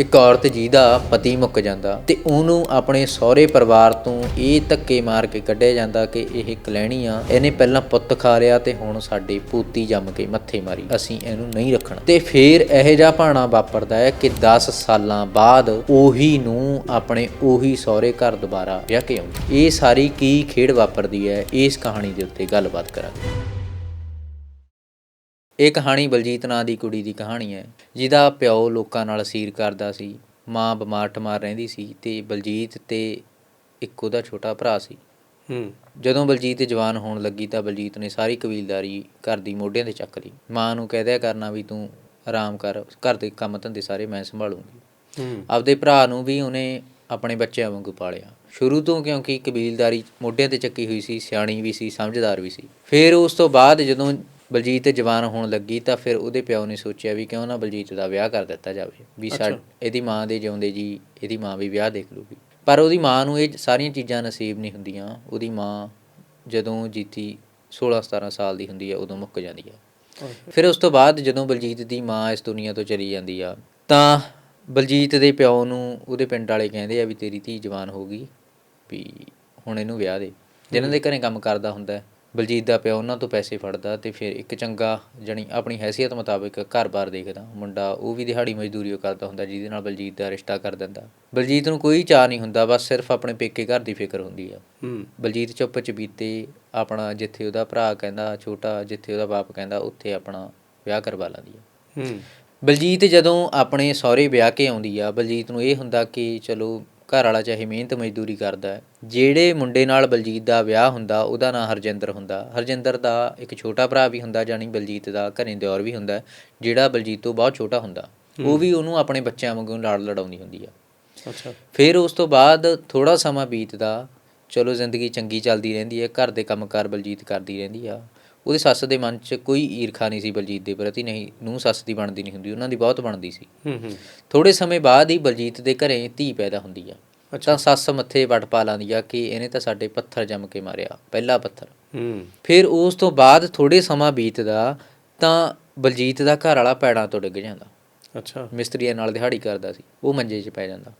ਇੱਕ ਔਰਤ ਜਿਹਦਾ ਪਤੀ ਮੁੱਕ ਜਾਂਦਾ ਤੇ ਉਹਨੂੰ ਆਪਣੇ ਸਹੁਰੇ ਪਰਿਵਾਰ ਤੋਂ ਇਹ ਧੱਕੇ ਮਾਰ ਕੇ ਕੱਢਿਆ ਜਾਂਦਾ ਕਿ ਇਹ ਕਲੈਣੀ ਆ ਇਹਨੇ ਪਹਿਲਾਂ ਪੁੱਤ ਖਾ ਲਿਆ ਤੇ ਹੁਣ ਸਾਡੇ ਪੂਤੀ ਜੰਮ ਕੇ ਮੱਥੇ ਮਾਰੀ। ਅਸੀਂ ਇਹਨੂੰ ਨਹੀਂ ਰੱਖਣਾ। ਤੇ ਫੇਰ ਇਹੋ ਜਿਹਾ ਭਾਣਾ ਵਾਪਰਦਾ ਹੈ ਕਿ 10 ਸਾਲਾਂ ਬਾਅਦ ਉਹੀ ਨੂੰ ਆਪਣੇ ਉਹੀ ਸਹੁਰੇ ਘਰ ਦੁਬਾਰਾ ਵਿਆਹ ਕੇ ਆਉਂਦੀ। ਇਹ ਸਾਰੀ ਕੀ ਖੇਡ ਵਾਪਰਦੀ ਹੈ? ਇਸ ਕਹਾਣੀ ਦੇ ਉੱਤੇ ਗੱਲਬਾਤ ਕਰਾਂਗੇ। ਇਹ ਕਹਾਣੀ ਬਲਜੀਤ ਨਾਂ ਦੀ ਕੁੜੀ ਦੀ ਕਹਾਣੀ ਹੈ ਜਿਹਦਾ ਪਿਓ ਲੋਕਾਂ ਨਾਲ ਅਸੀਰ ਕਰਦਾ ਸੀ ਮਾਂ ਬਿਮਾਰ ਠਮਾਰ ਰਹਿੰਦੀ ਸੀ ਤੇ ਬਲਜੀਤ ਤੇ ਇੱਕ ਉਹਦਾ ਛੋਟਾ ਭਰਾ ਸੀ। ਹੂੰ। ਜਦੋਂ ਬਲਜੀਤ ਜਵਾਨ ਹੋਣ ਲੱਗੀ ਤਾਂ ਬਲਜੀਤ ਨੇ ਸਾਰੀ ਕਬੀਲਦਾਰੀ ਘਰ ਦੀ ਮੋਢਿਆਂ ਤੇ ਚੱਕ ਲਈ। ਮਾਂ ਨੂੰ ਕਹਿ ਦਿਆ ਕਰਨਾ ਵੀ ਤੂੰ ਆਰਾਮ ਕਰ ਘਰ ਦੇ ਕੰਮ ਧੰਦੇ ਸਾਰੇ ਮੈਂ ਸੰਭਾਲੂੰਗੀ। ਹੂੰ। ਆਪਦੇ ਭਰਾ ਨੂੰ ਵੀ ਉਹਨੇ ਆਪਣੇ ਬੱਚਿਆਂ ਵਾਂਗੂ ਪਾਲਿਆ। ਸ਼ੁਰੂ ਤੋਂ ਕਿਉਂਕਿ ਕਬੀਲਦਾਰੀ ਮੋਢਿਆਂ ਤੇ ਚੱਕੀ ਹੋਈ ਸੀ ਸਿਆਣੀ ਵੀ ਸੀ ਸਮਝਦਾਰ ਵੀ ਸੀ। ਫਿਰ ਉਸ ਤੋਂ ਬਾਅਦ ਜਦੋਂ ਬਲਜੀਤ ਜਵਾਨ ਹੋਣ ਲੱਗੀ ਤਾਂ ਫਿਰ ਉਹਦੇ ਪਿਓ ਨੇ ਸੋਚਿਆ ਵੀ ਕਿਉਂ ਨਾ ਬਲਜੀਤ ਦਾ ਵਿਆਹ ਕਰ ਦਿੱਤਾ ਜਾਵੇ ਵੀ ਸਾ। ਇਹਦੀ ਮਾਂ ਦੇ ਜਿਉਂਦੇ ਜੀ ਇਹਦੀ ਮਾਂ ਵੀ ਵਿਆਹ ਦੇਖ ਲੂਗੀ। ਪਰ ਉਹਦੀ ਮਾਂ ਨੂੰ ਇਹ ਸਾਰੀਆਂ ਚੀਜ਼ਾਂ ਨਸੀਬ ਨਹੀਂ ਹੁੰਦੀਆਂ। ਉਹਦੀ ਮਾਂ ਜਦੋਂ ਜੀਤੀ 16 17 ਸਾਲ ਦੀ ਹੁੰਦੀ ਹੈ ਉਦੋਂ ਮੁੱਕ ਜਾਂਦੀ ਹੈ ਫਿਰ ਉਸ ਤੋਂ ਬਾਅਦ ਜਦੋਂ ਬਲਜੀਤ ਦੀ ਮਾਂ ਇਸ ਦੁਨੀਆ ਤੋਂ ਚਲੀ ਜਾਂਦੀ ਆ ਤਾਂ ਬਲਜੀਤ ਦੇ ਪਿਓ ਨੂੰ ਉਹਦੇ ਪਿੰਡ ਵਾਲੇ ਕਹਿੰਦੇ ਆ ਵੀ ਤੇਰੀ ਧੀ ਜਵਾਨ ਹੋ ਗਈ ਵੀ ਹੁਣ ਇਹਨੂੰ ਵਿਆਹ ਦੇ। ਜਿਨ੍ਹਾਂ ਦੇ ਘਰੇ ਕੰਮ ਕਰਦਾ ਹੁੰਦਾ ਹੈ, ਬਲਜੀਤ ਦਾ ਪਿਓ ਉਹਨਾਂ ਤੋਂ ਪੈਸੇ ਫੜਦਾ ਤੇ ਫਿਰ ਇੱਕ ਚੰਗਾ ਜਣੀ ਆਪਣੀ ਹੈਸੀਅਤ ਮੁਤਾਬਕ ਘਰ-ਬਾਰ ਦੇਖਦਾ। ਮੁੰਡਾ ਉਹ ਵੀ ਦਿਹਾੜੀ ਮਜ਼ਦੂਰੀ ਕਰਦਾ ਹੁੰਦਾ ਜਿਹਦੇ ਨਾਲ ਬਲਜੀਤ ਦਾ ਰਿਸ਼ਤਾ ਕਰ ਦਿੰਦਾ। ਬਲਜੀਤ ਨੂੰ ਕੋਈ ਚਾਹ ਨਹੀਂ ਹੁੰਦਾ ਬਸ ਸਿਰਫ ਆਪਣੇ ਪੇਕੇ ਘਰ ਦੀ ਫਿਕਰ ਹੁੰਦੀ ਆ। ਬਲਜੀਤ ਚੁੱਪ ਚਬੀਤੇ ਆਪਣਾ ਜਿੱਥੇ ਉਹਦਾ ਭਰਾ ਕਹਿੰਦਾ ਛੋਟਾ ਜਿੱਥੇ ਉਹਦਾ ਬਾਪ ਕਹਿੰਦਾ ਉੱਥੇ ਆਪਣਾ ਵਿਆਹ ਕਰਵਾ ਲੈਂਦੀ ਆ। ਬਲਜੀਤ ਜਦੋਂ ਆਪਣੇ ਸਹੁਰੇ ਵਿਆਹ ਕੇ ਆਉਂਦੀ ਆ ਬਲਜੀਤ ਨੂੰ ਇਹ ਹੁੰਦਾ ਕਿ ਚਲੋ ਘਰ ਵਾਲਾ ਚਾਹੇ ਮਿਹਨਤ ਮਜ਼ਦੂਰੀ ਕਰਦਾ ਹੈ ਜਿਹੜੇ ਮੁੰਡੇ ਨਾਲ ਬਲਜੀਤ ਦਾ ਵਿਆਹ ਹੁੰਦਾ ਉਹਦਾ ਨਾਂ ਹਰਜਿੰਦਰ ਹੁੰਦਾ। ਹਰਜਿੰਦਰ ਦਾ ਇੱਕ ਛੋਟਾ ਭਰਾ ਵੀ ਹੁੰਦਾ ਜਾਨੀ ਬਲਜੀਤ ਦਾ ਘਰੇ ਦਿਓਰ ਵੀ ਹੁੰਦਾ ਜਿਹੜਾ ਬਲਜੀਤ ਤੋਂ ਬਹੁਤ ਛੋਟਾ ਹੁੰਦਾ। ਉਹ ਵੀ ਉਹਨੂੰ ਆਪਣੇ ਬੱਚਿਆਂ ਵਾਂਗੂ ਲਾੜ ਲੜਾਉਂਦੀ ਹੁੰਦੀ ਆ। ਅੱਛਾ। ਫਿਰ ਉਸ ਤੋਂ ਬਾਅਦ ਥੋੜਾ ਸਮਾਂ ਬੀਤਦਾ ਚਲੋ ਜ਼ਿੰਦਗੀ ਚੰਗੀ ਚੱਲਦੀ ਰਹਿੰਦੀ ਹੈ ਘਰ ਦੇ ਕੰਮਕਾਰ ਬਲਜੀਤ ਕਰਦੀ ਰਹਿੰਦੀ ਆ। ਉਹਦੇ ਸੱਸ ਦੇ ਮਨ 'ਚ ਕੋਈ ਈਰਖਾ ਨਹੀਂ ਸੀ ਬਲਜੀਤ ਦੇ ਪ੍ਰਤੀ ਨਹੀਂ ਨੂੰ ਸੱਸ ਦੀ ਬਣਦੀ ਨਹੀਂ ਹੁੰਦੀ ਉਹਨਾਂ ਦੀ ਬਹੁਤ ਬਣਦੀ ਸੀ। ਹੂੰ ਹੂੰ। ਥੋੜੇ ਸਮੇਂ ਬਾਅਦ ਹੀ ਬਲਜੀਤ ਦੇ ਘਰੇ ਧੀ ਪੈਦਾ ਹੁੰਦੀ ਆ। ਤਾਂ ਸੱਸ ਮੱਥੇ ਵੱਟ ਪਾ ਲਾਂਦੀ ਆ ਕਿ ਇਹਨੇ ਤਾਂ ਸਾਡੇ ਪੱਥਰ ਜੰਮ ਕੇ ਮਾਰਿਆ ਪਹਿਲਾ ਪੱਥਰ। ਹੂੰ। ਫਿਰ ਉਸ ਤੋਂ ਬਾਅਦ ਥੋੜੇ ਸਮਾਂ ਬੀਤਦਾ ਤਾਂ ਬਲਜੀਤ ਦਾ ਘਰ ਵਾਲਾ ਪੈੜਾਂ ਤੋਂ ਡਿੱਗ ਜਾਂਦਾ। ਅੱਛਾ। ਮਿਸਤਰੀਆਂ ਨਾਲ ਦਿਹਾੜੀ ਕਰਦਾ ਸੀ ਉਹ ਮੰਜੇ 'ਚ ਪੈ ਜਾਂਦਾ।